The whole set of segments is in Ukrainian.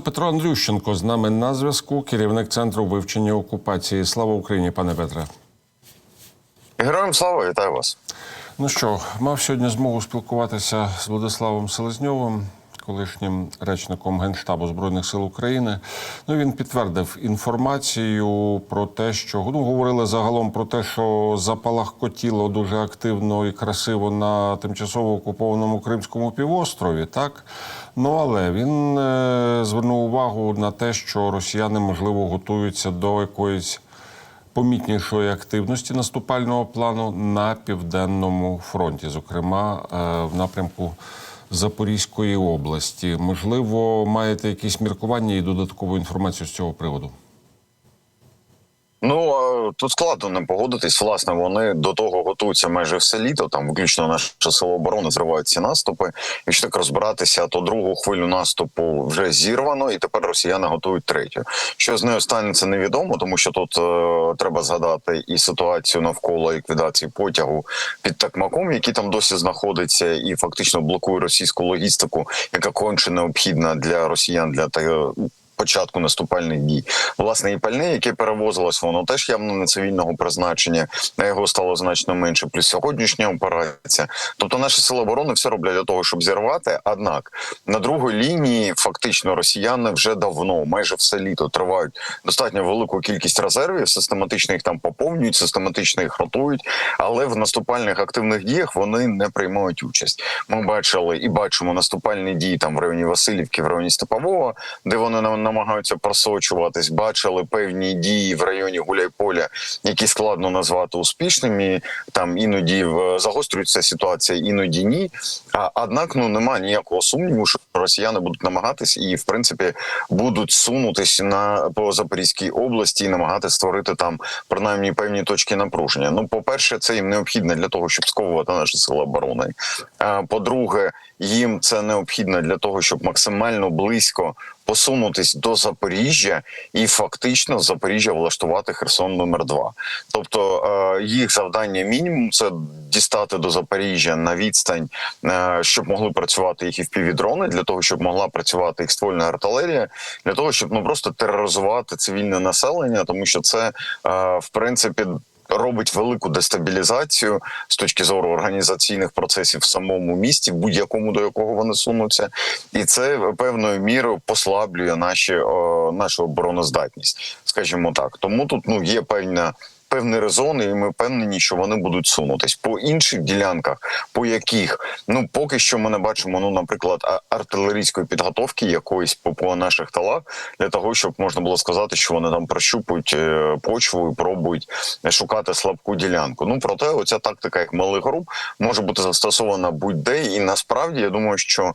Петро Андрющенко з нами на зв'язку, керівник центру вивчення окупації. Слава Україні, пане Петре. Героям слава, вітаю вас. Ну що, мав сьогодні змогу спілкуватися з Владиславом Селезньовим, колишнім речником Генштабу Збройних сил України. Ну він підтвердив інформацію про те, що ну говорили загалом про те, що запалахкотіло дуже активно і красиво на тимчасово окупованому Кримському півострові. Так ну але він е, звернув увагу на те, що росіяни можливо готуються до якоїсь помітнішої активності наступального плану на південному фронті, зокрема е, в напрямку Запорізької області. Можливо, маєте якісь міркування і додаткову інформацію з цього приводу? Ну тут складно не погодитись. Власне, вони до того готуються майже все літо. Там виключно наше сило оборони зривають ці наступи. Якщо так розбиратися, то другу хвилю наступу вже зірвано, і тепер росіяни готують третю. Що з нею станеться, невідомо, тому що тут е, треба згадати і ситуацію навколо ліквідації потягу під Такмаком, який там досі знаходиться, і фактично блокує російську логістику, яка конче необхідна для росіян для початку наступальних дій. Власне, і пальне, яке перевозилось, воно теж явно не цивільного призначення. На його стало значно менше. Плюс сьогоднішня операція. Тобто, наші сили оборони все роблять для того, щоб зірвати. Однак на другій лінії фактично росіяни вже давно, майже все літо, тривають достатньо велику кількість резервів. Систематично їх там поповнюють, систематично їх ротують. Але в наступальних активних діях вони не приймають участь. Ми бачили і бачимо наступальні дії там в районі Васильівки, в районі Степового, де вони нам- намагаються просочуватись. Бачили певні дії в районі Гуляйполя, які складно назвати успішними. Там іноді загострюється ситуація, іноді ні. Однак, ну немає ніякого сумніву, що росіяни будуть намагатись і, в принципі, будуть сунутись на по Запорізькій області і намагатися створити там принаймні певні точки напруження. Ну, по перше, це їм необхідно для того, щоб сковувати наші сили оборони. По-друге, їм це необхідно для того, щоб максимально близько посунутись до Запоріжжя і фактично з Запоріжжя влаштувати Херсон номер 2 Тобто е, їх завдання мінімум це дістати до Запоріжжя на відстань, е, щоб могли працювати їх і впівдрони, для того, щоб могла працювати їх ствольна артилерія, для того, щоб ну просто тероризувати цивільне населення, тому що це е, в принципі. Робить велику дестабілізацію з точки зору організаційних процесів в самому місті, будь-якому до якого вони сунуться, і це певною мірою послаблює наші о, нашу обороноздатність, скажімо так. Тому тут ну є певна. Певний резон, і ми впевнені, що вони будуть сунутись по інших ділянках, по яких ну поки що ми не бачимо, ну наприклад, артилерійської підготовки якоїсь по, по наших талах для того, щоб можна було сказати, що вони там прощупують е, почву і пробують шукати слабку ділянку. Ну проте, оця тактика, як малих груп, може бути застосована будь-де, і насправді я думаю, що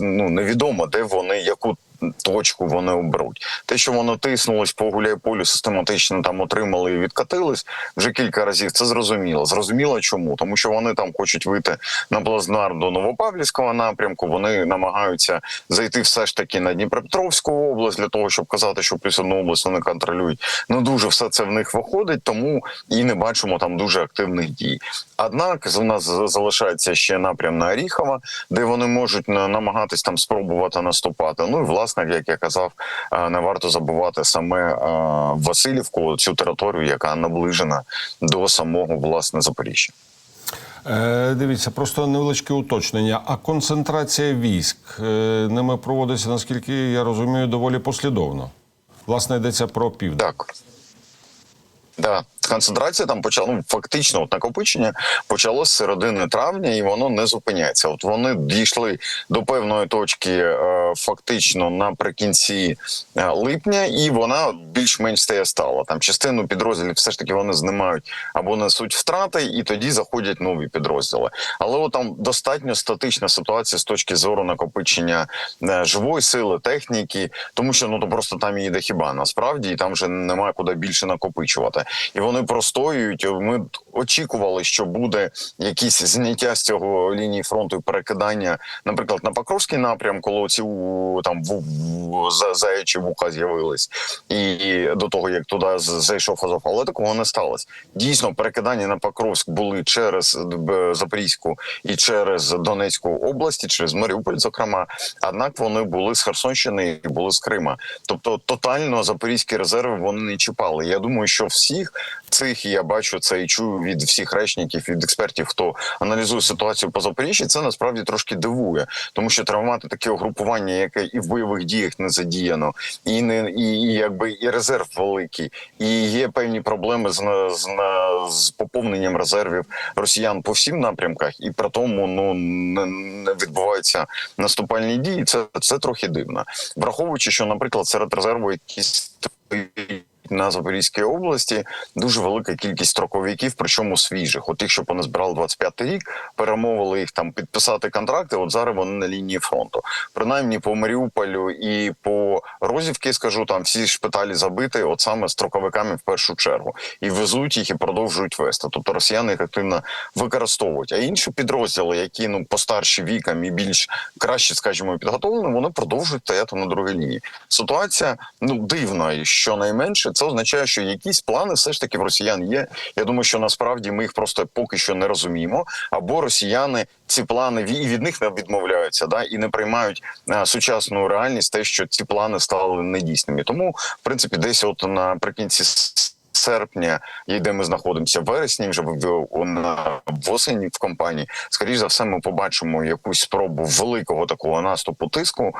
ну невідомо, де вони яку. Точку вони оберуть. Те, що воно тиснулось по гуляйполю, систематично там отримали і відкатились вже кілька разів. Це зрозуміло. Зрозуміло, чому тому, що вони там хочуть вийти на Плацдарм до Новопавлівського напрямку. Вони намагаються зайти все ж таки на Дніпропетровську область для того, щоб казати, що плюс одну область вони контролюють. Ну дуже все це в них виходить, тому і не бачимо там дуже активних дій. Однак у нас залишається ще напрям на Оріхова, де вони можуть на- намагатись там спробувати наступати. Ну і власне, як я казав, е, не варто забувати саме е, Васильівку, цю територію, яка наближена до самого власне Запоріжжя. Е, дивіться, просто невеличке уточнення. А концентрація військ е, ними проводиться, наскільки я розумію, доволі послідовно. Власне, йдеться про південь. Так. Да. Концентрація там почала ну, фактично от накопичення почалося з середини травня, і воно не зупиняється. От вони дійшли до певної точки е, фактично наприкінці е, липня, і вона більш-менш стає стала. Там частину підрозділів все ж таки вони знімають або несуть втрати, і тоді заходять нові підрозділи. Але от там достатньо статична ситуація з точки зору накопичення е, живої сили, техніки, тому що ну то просто там їде хіба насправді, і там вже немає куди більше накопичувати. і вони простоюють. Ми очікували, що буде якісь зняття з цього лінії фронту і перекидання, наприклад, на Покровський напрям, коли ці там в, в, за- заячі вуха з'явились, і, і до того як туди зайшов Азов, але такого не сталося. Дійсно, перекидання на Покровськ були через е, Запорізьку і через Донецьку області, через Маріуполь, зокрема. Однак вони були з Херсонщини і були з Крима. Тобто, тотально запорізькі резерви вони не чіпали. Я думаю, що всіх цих я бачу це і чую від всіх речників, від експертів, хто аналізує ситуацію по Запоріжжі. Це насправді трошки дивує, тому що треба мати таке угрупування, яке і в бойових діях не задіяно, і не і, і якби і резерв великий, і є певні проблеми з з, з поповненням резервів росіян по всім напрямках, і при тому ну не, не відбуваються наступальні дії. Це це трохи дивно, враховуючи, що, наприклад, серед резерву якісь на Запорізькій області дуже велика кількість строковиків, причому свіжих. От тих, що поназбирали 25-й рік, перемовили їх там підписати контракти. От зараз вони на лінії фронту. Принаймні по Маріуполю і по Розівки, скажу, там всі шпиталі забиті, от саме строковиками в першу чергу, і везуть їх і продовжують вести. Тобто росіяни їх активно використовують. А інші підрозділи, які ну постарші віком і більш краще, скажімо, підготовлені, вони продовжують стояти на другій лінії. Ситуація ну дивна, і щонайменше, це означає, що якісь плани все ж таки в росіян є. Я думаю, що насправді ми їх просто поки що не розуміємо. Або росіяни ці плани і від них не відмовляються, да і не приймають е, сучасну реальність, те, що ці плани стали недійсними. Тому, в принципі, десь от наприкінці. Серпня, і де ми знаходимося в вересні, вже в, восені в компанії. Скоріше за все, ми побачимо якусь спробу великого такого наступу тиску.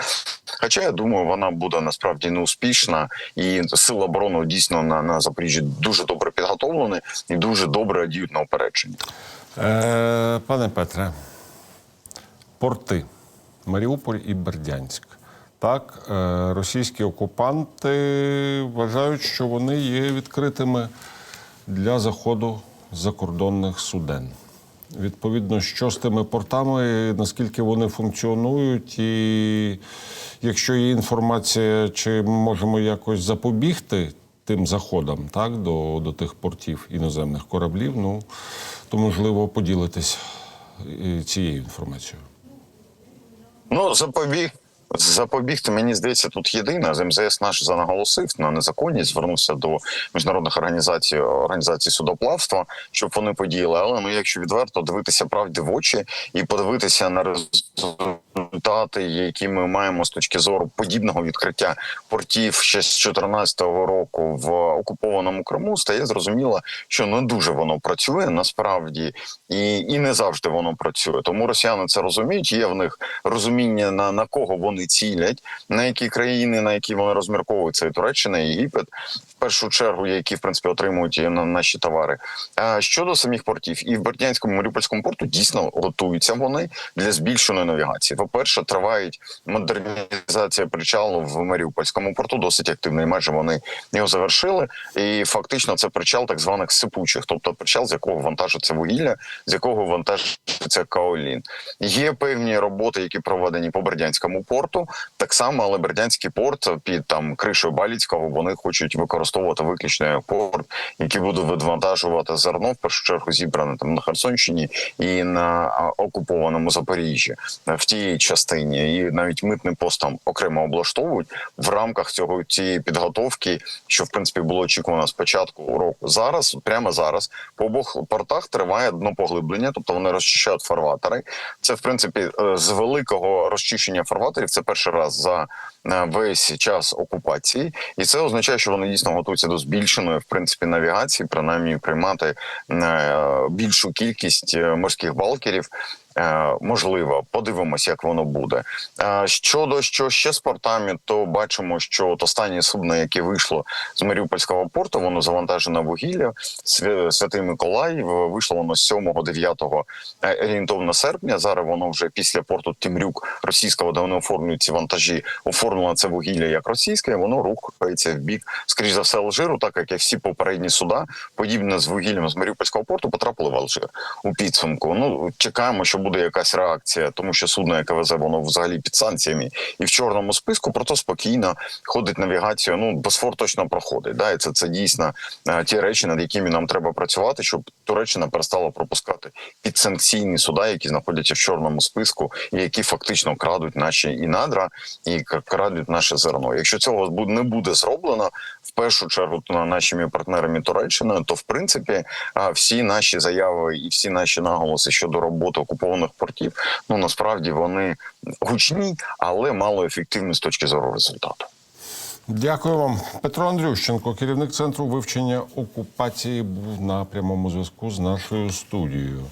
Хоча я думаю, вона буде насправді неуспішна, і сили оборони дійсно на, на Запоріжжі дуже добре підготовлені і дуже добре діють на опередження. Е, пане Петре, порти Маріуполь і Бердянськ. Так, е, російські окупанти вважають, що вони є відкритими для заходу закордонних суден. Відповідно, що з тими портами, наскільки вони функціонують, і якщо є інформація, чи можемо якось запобігти тим заходам так, до, до тих портів іноземних кораблів, ну то можливо поділитись е, цією інформацією. Ну запобіг. Запобігти, мені здається, тут єдине. З МЗС наш занаголосив на незаконність, звернувся до міжнародних організацій організацій судоплавства, щоб вони подіяли. Але ну, якщо відверто дивитися правді в очі і подивитися на результати, які ми маємо з точки зору подібного відкриття портів ще з 2014 року в окупованому Криму, стає зрозуміло, що не дуже воно працює насправді, і, і не завжди воно працює. Тому росіяни це розуміють. Є в них розуміння на, на кого вони цілять, на які країни, на які вони розмірковують це і Туреччина, і Єгипет, в першу чергу, які в принципі отримують на наші товари. А щодо самих портів, і в Бердянському Маріупольському порту дійсно готуються вони для збільшеної навігації. По перше, тривають модернізація причалу в Маріупольському порту, досить активно, і майже вони його завершили. І фактично це причал так званих сипучих, тобто причал, з якого вантажиться вугілля, з якого вантажиться каолін. Є певні роботи, які проведені по Бердянському порту. Так само, але Бердянський порт під там кришою Баліцького вони хочуть використовувати виключно як порт, який буде відвантажувати зерно в першу чергу зібране там на Херсонщині і на окупованому Запоріжжі в тій частині, і навіть митний пост там окремо облаштовують в рамках цього цієї підготовки, що в принципі було очікувано з початку року. Зараз, прямо зараз, по обох портах триває днопоглиблення, тобто вони розчищають фарватери. Це в принципі е, з великого розчищення фарватерів. Це перший раз за е, весь час окупації, і це означає, що вони дійсно готуються до збільшеної в принципі навігації, принаймні приймати е, більшу кількість е, морських балкерів. Е, Можливо, подивимось, як воно буде. Е, Щодо що ще з портами, то бачимо, що от останнє судно, яке вийшло з Маріупольського порту, воно завантажене вугілля. Святий Миколай вийшло воно 7-9 е, орієнтовно серпня. Зараз воно вже після порту Тимрюк російського, де вони оформлюють ці вантажі, оформлено це вугілля як російське. і Воно рухається в бік, скоріш за все, Алжиру, так як і всі попередні суда, подібне з вугіллям з Маріупольського порту, потрапили в Алжир у підсумку. Ну чекаємо, що буде якась реакція, тому що судно, яке везе, воно взагалі під санкціями і в чорному списку, проте спокійно ходить навігацію. Ну, Босфор точно проходить. Да? І це, це дійсно е, ті речі, над якими нам треба працювати, щоб Туреччина перестала пропускати підсанкційні суда, які знаходяться в чорному списку, і які фактично крадуть наші і надра, і крадуть наше зерно. Якщо цього не буде зроблено, в першу чергу на нашими партнерами Туреччиною, то в принципі всі наші заяви і всі наші наголоси щодо роботи окупованих портів, ну насправді вони гучні, але мало ефективні з точки зору результату. Дякую вам, Петро Андрющенко, керівник центру вивчення окупації, був на прямому зв'язку з нашою студією.